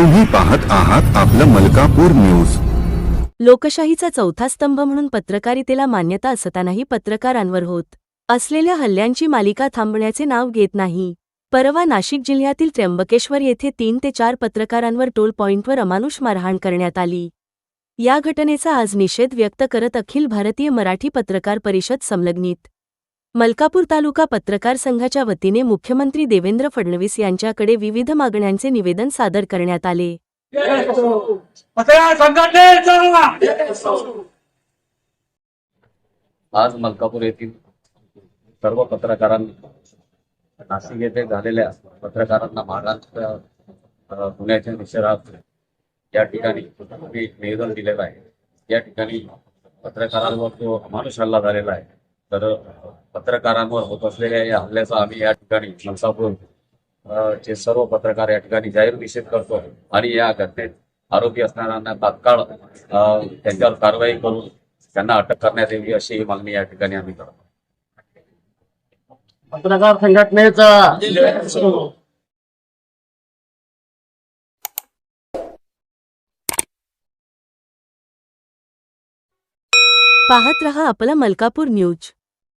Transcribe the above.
तुम्ही पाहत आहात आपलं मलकापूर न्यूज. लोकशाहीचा चौथा स्तंभ म्हणून पत्रकारितेला मान्यता असतानाही पत्रकारांवर होत. असलेल्या हल्ल्यांची मालिका थांबण्याचे नाव घेत नाही. परवा नाशिक जिल्ह्यातील त्र्यंबकेश्वर येथे तीन ते चार पत्रकारांवर टोल पॉईंटवर अमानुष मारहाण करण्यात आली. या घटनेचा आज निषेध व्यक्त करत अखिल भारतीय मराठी पत्रकार परिषद संलग्नित. मलकापूर तालुका पत्रकार संघाच्या वतीने मुख्यमंत्री देवेंद्र फडणवीस यांच्याकडे विविध मागण्यांचे निवेदन सादर करण्यात आले. पत्रकार संघटनेचा आज मलकापूर येथील सर्व पत्रकारांनी नाशिक येथे झालेल्या पत्रकारांना अ, गुन्ह्याच्या निषेधार्थ या ठिकाणी निवेदन दिलेलं आहे. या ठिकाणी पत्रकारांवर जो अमानुष हल्ला झालेला आहे तर पत्रकारांवर होत असलेल्या या हल्ल्याचा आम्ही या ठिकाणी मलकापूर अ, चे सर्व पत्रकार या ठिकाणी जाहीर निषेध करतो आणि या घटनेत आरोपी असणाऱ्यांना तात्काळ त्यांच्यावर कारवाई करून त्यांना अटक करण्यात यावी अशी ही मागणी या ठिकाणी आम्ही करतो. पत्रकार संघटनेचा पाहत रहा आपला मलकापूर न्यूज.